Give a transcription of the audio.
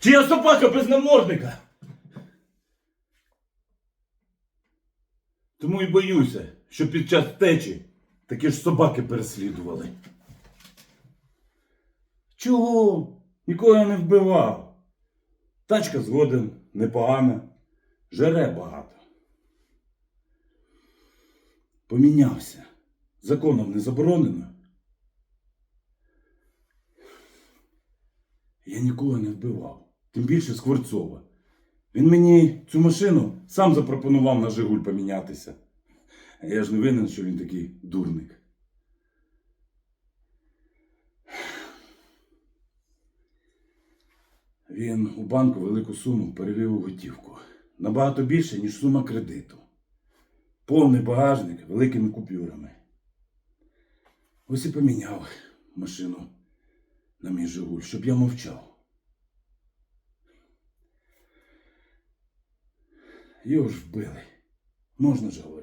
Чи я собака без намордника? Тому і боюся, що під час течі такі ж собаки переслідували. Чого? Нікого я не вбивав. Тачка згоден, непогана, жере багато. Помінявся. Законом не заборонено. Я нікого не вбивав, тим більше Скворцова. Він мені цю машину сам запропонував на Жигуль помінятися. А я ж не винен, що він такий дурник. Він у банку велику суму перевів у готівку. Набагато більше, ніж сума кредиту. Повний багажник великими купюрами. Ось і поміняв машину на мій Жигуль, щоб я мовчав. Його ж вбили. Можна ж говорити.